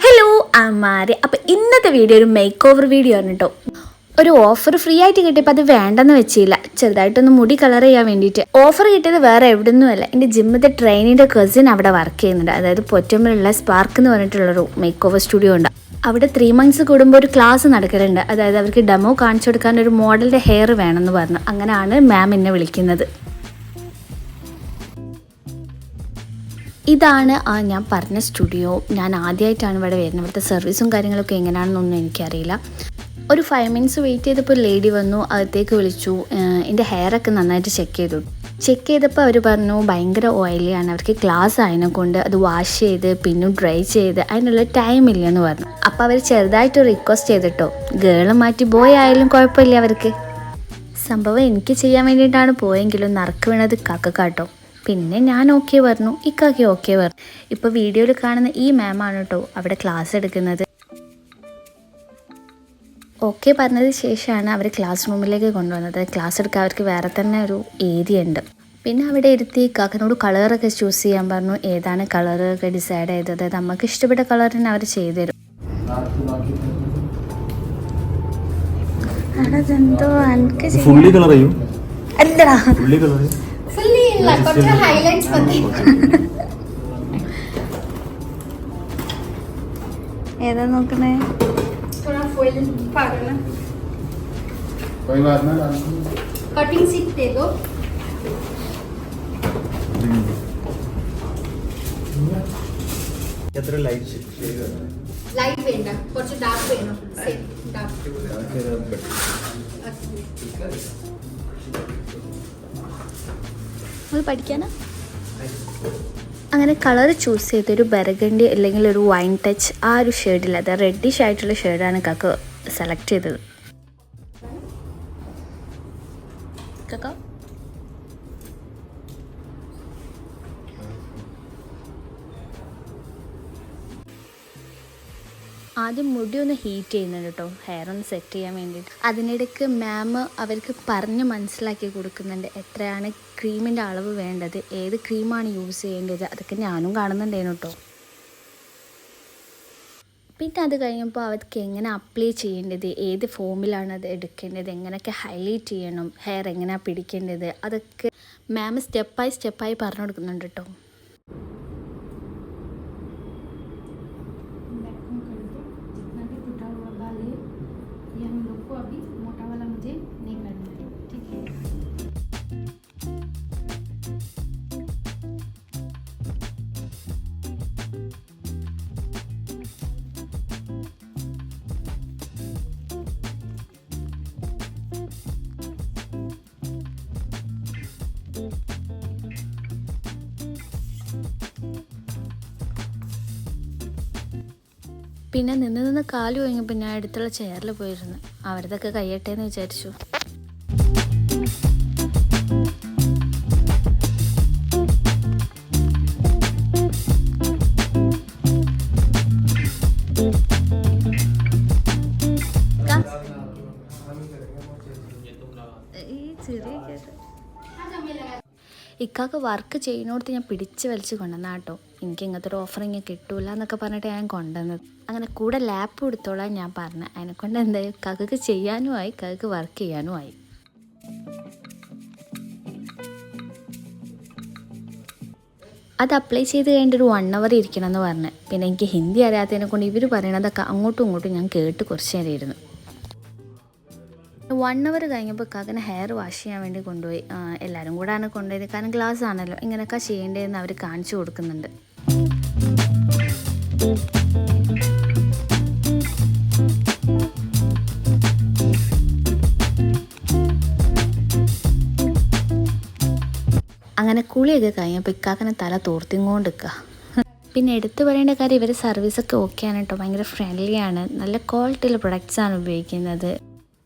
Hello അമ്മാരെ അപ്പോൾ ഇന്നത്തെ video ഒരു മേക്ക് ഓവർ വീഡിയോ ആണ് കേട്ടോ ഒരു ഓഫർ ഫ്രീ ആയിട്ട് കിട്ടിയപ്പോൾ അത് വേണ്ടെന്ന് വെച്ചില്ല. ചെറുതായിട്ടൊന്ന് മുടി കളർ ചെയ്യാൻ വേണ്ടിയിട്ട്. ഓഫർ കിട്ടിയത് വേറെ എവിടുന്നുമല്ല എന്റെ ജിമ്മത്തെ ട്രെയിനിന്റെ കസിൻ അവിടെ വർക്ക് ചെയ്യുന്നുണ്ട്. അതായത് പൊറ്റമ്പലുള്ള സ്പാർക്ക് എന്ന് പറഞ്ഞിട്ടുള്ളൊരു മേക്ക് ഓവർ സ്റ്റുഡിയോ ഉണ്ട്. അവിടെ ത്രീ മന്ത്സ് കൂടുമ്പോൾ ഒരു ക്ലാസ് നടക്കലുണ്ട്. അതായത് അവർക്ക് ഡെമോ കാണിച്ചു കൊടുക്കാൻ ഒരു മോഡലിന്റെ ഹെയർ വേണമെന്ന് പറഞ്ഞു. അങ്ങനെയാണ് മാം എന്നെ വിളിക്കുന്നത്. ഇതാണ് ആ ഞാൻ പറഞ്ഞ സ്റ്റുഡിയോ. ഞാൻ ആദ്യമായിട്ടാണ് ഇവിടെ വരുന്നത്. ഇവിടുത്തെ സർവീസും കാര്യങ്ങളൊക്കെ എങ്ങനെയാണെന്നൊന്നും എനിക്കറിയില്ല. ഒരു ഫൈവ് മിനിറ്റ്സ് വെയിറ്റ് ചെയ്തപ്പോൾ ഒരു ലേഡി വന്നു അകത്തേക്ക് വിളിച്ചു. എന്റെ ഹെയറൊക്കെ നന്നായിട്ട് ചെക്ക് ചെയ്തു. ചെക്ക് ചെയ്തപ്പോൾ അവർ പറഞ്ഞു ഭയങ്കര ഓയിലിയാണ് അവർക്ക് ഗ്ലാസ് ആയതിനെ കൊണ്ട് അത് വാഷ് ചെയ്ത് പിന്നും ഡ്രൈ ചെയ്ത് അതിനുള്ള ടൈം ഇല്ലെന്ന് പറഞ്ഞു. അപ്പോൾ അവർ ചെറുതായിട്ട് റിക്വസ്റ്റ് ചെയ്തിട്ടോ. ഗേൾ മാറ്റി ബോയ് ആയാലും കുഴപ്പമില്ല അവർക്ക്. സംഭവം എനിക്ക് ചെയ്യാൻ വേണ്ടിയിട്ടാണ് പോയെങ്കിലും നറുക്ക് വീണത് കാക്കക്കാട്ടോ. പിന്നെ ഞാൻ ഓക്കെ പറഞ്ഞു ഇക്കാക്കി ഓക്കെ പറഞ്ഞു ഇപ്പോൾ വീഡിയോയിൽ കാണുന്ന ഈ മാം ആണ് കേട്ടോ അവിടെ ക്ലാസ് എടുക്കുന്നത്. ഓക്കെ പറഞ്ഞതിന് ശേഷമാണ് അവർ ക്ലാസ് റൂമിലേക്ക് കൊണ്ടുവന്നത്. ക്ലാസ് എടുക്കാൻ അവർക്ക് വേറെ തന്നെ ഒരു ഏരിയ ഉണ്ട്. പിന്നെ അവിടെ ഇരുത്തി കാക്കനോട് കളറൊക്കെ ചൂസ് ചെയ്യാൻ പറഞ്ഞു. ഏതാണ് കളറൊക്കെ ഡിസൈഡ് ചെയ്തത്. നമുക്ക് ഇഷ്ടപ്പെട്ട കളർ തന്നെ അവർ ചെയ്തു തരും. അതെന്തോ എനിക്ക് ഫുള്ളി കളർ ചെയ്യും. അല്ലടാ. ഫുള്ളി കളർ ചെയ്യും ഫുള്ളി ഇല്ല കുറച്ച് ഹൈലൈറ്റ്സ് മതി ഏതാ നോക്കണേ थोड़ा फॉइल पागल कोई बात ना कटिंग सीट दे दो എത്ര ലൈറ്റ് ലൈറ്റ് വേണ്ട കുറച്ച് ഡാർക്ക് വേണം ഡാർക്ക് നമ്മൾ പഠിക്കാനാ? അങ്ങനെ കളർ ചൂസ് ചെയ്തൊരു ബർഗണ്ടി അല്ലെങ്കിൽ ഒരു വൈൻ ടച്ച് ആ ഒരു ഷെയ്ഡിൽ അത് റെഡിഷ് ആയിട്ടുള്ള ഷെയ്ഡാണ് കാക്ക സെലക്ട് ചെയ്തത്. കാക്ക? ആദ്യം മുടി ഒന്ന് ഹീറ്റ് ചെയ്യുന്നുണ്ട് കേട്ടോ. ഹെയർ ഒന്ന് സെറ്റ് ചെയ്യാൻ വേണ്ടിയിട്ട്. അതിനിടയ്ക്ക് മാം അവർക്ക് പറഞ്ഞ് മനസ്സിലാക്കി കൊടുക്കുന്നുണ്ട് എത്രയാണ് ക്രീമിന്റെ അളവ് വേണ്ടത് ഏത് ക്രീമാണ് യൂസ് ചെയ്യേണ്ടത് അതൊക്കെ ഞാനും കാണുന്നുണ്ടേനു കേട്ടോ. പിന്നെ അത് കഴിഞ്ഞപ്പോൾ അവർക്ക് എങ്ങനെ അപ്ലൈ ചെയ്യേണ്ടത് ഏത് ഫോമിലാണ് അത് എടുക്കേണ്ടത് എങ്ങനെയൊക്കെ ഹൈലൈറ്റ് ചെയ്യണം ഹെയർ എങ്ങനെയാണ് പിടിക്കേണ്ടത് അതൊക്കെ മാം സ്റ്റെപ്പായി സ്റ്റെപ്പായി പറഞ്ഞു കൊടുക്കുന്നുണ്ട് കേട്ടോ. പിന്നെ നിന്ന് നിന്ന് കാൽ കഴിഞ്ഞപ്പോൾ ഞാൻ അടുത്തുള്ള ചെയറിൽ പോയിരുന്നു. അവരതൊക്കെ കഴിയട്ടെ വിചാരിച്ചു. ഇക്കാക്ക് വർക്ക് ചെയ്യുന്നിടത്ത് ഞാൻ പിടിച്ച് വലിച്ച് കൊണ്ടുവന്ന കേട്ടോ. എനിക്ക് ഇങ്ങനത്തെ ഒരു ഓഫർ ഇങ്ങനെ കിട്ടൂല എന്നൊക്കെ പറഞ്ഞിട്ട് ഞാൻ കൊണ്ടുവന്നത്. അങ്ങനെ കൂടെ ലാപ്പ് കൊടുത്തോളാൻ ഞാൻ പറഞ്ഞു. അതിനെക്കൊണ്ട് എന്താ ചെയ്യാനും ആയി ഇക്കാക്ക് വർക്ക് ചെയ്യാനും ആയി. അത് അപ്ലൈ ചെയ്ത് കഴിഞ്ഞിട്ട് ഒരു വൺ അവർ ഇരിക്കണം എന്ന് പറഞ്ഞു. പിന്നെ എനിക്ക് ഹിന്ദി അറിയാത്തതിനെ കൊണ്ട് ഇവർ പറയണതൊക്കെ അങ്ങോട്ടും ഇങ്ങോട്ടും ഞാൻ കേട്ട് കുറച്ച് നേരം ഇരുന്നു. വൺ അവർ കഴിഞ്ഞപ്പോൾ കാക്കനെ ഹെയർ വാഷ് ചെയ്യാൻ വേണ്ടി കൊണ്ടുപോയി. എല്ലാവരും കൂടാണ് കൊണ്ടുപോയത്. കാരണം ഗ്ലാസ് ആണല്ലോ. ഇങ്ങനെയൊക്കെ ചെയ്യേണ്ടതെന്ന് അവർ കാണിച്ചു കൊടുക്കുന്നുണ്ട്. അങ്ങനെ കുളിയൊക്കെ കഴിഞ്ഞപ്പോൾ ഇക്കാക്കനെ തല തോർത്തിങ്ങോണ്ട് നിൽക്കുക പിന്നെ എടുത്തു പറയേണ്ട കാര്യം ഇവരെ സർവീസൊക്കെ ഓക്കെയാണ് കേട്ടോ ഭയങ്കര ഫ്രണ്ട്ലി ആണ്. നല്ല ക്വാളിറ്റിയുള്ള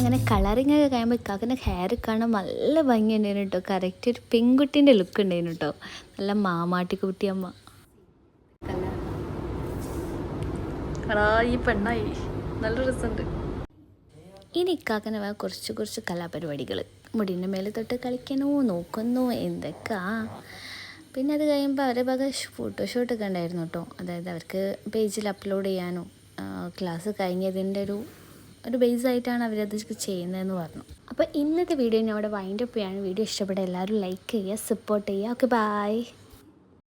അങ്ങനെ കളറിങ് ഒക്കെ കഴിയുമ്പോൾ ഇക്കാക്കിന്റെ ഹെയർ കാണാൻ നല്ല ഭംഗി ഉണ്ടായിരുന്നു കേട്ടോ കറക്റ്റ് ഒരു പെൺകുട്ടീന്റെ ലുക്ക് ഉണ്ടായിരുന്നു കേട്ടോ നല്ല മാമാട്ടി കുട്ടിയമ്മ ഈ പെണ്ണായി. നല്ല രസമുണ്ട്. ഇനി ഇക്കാക്കനെ വേ കുറച്ച് കുറച്ച് കലാപരിപാടികൾ മുടിന്റെ മേലെ തൊട്ട് കളിക്കണോ നോക്കുന്നോ എന്തൊക്കെയാ പിന്നെ അത് കഴിയുമ്പോൾ അവരെ ഭാഗം ഫോട്ടോഷൂട്ട് ഒക്കെ ഉണ്ടായിരുന്നു കേട്ടോ അതായത് അവർക്ക് പേജിൽ അപ്ലോഡ് ചെയ്യാനോ ക്ലാസ് കഴിഞ്ഞതിന്റെ ഒരു ഒരു ബേസ് ആയിട്ടാണ് അവരത് ചെയ്യുന്നതെന്ന് പറഞ്ഞു. അപ്പോൾ ഇന്നത്തെ വീഡിയോ ഞാൻ അവിടെ വൈൻഡപ്പ് ചെയ്യാണ്. വീഡിയോ ഇഷ്ടപ്പെട്ട എല്ലാവരും ലൈക്ക് ചെയ്യുക സപ്പോർട്ട് ചെയ്യുക. Okay bye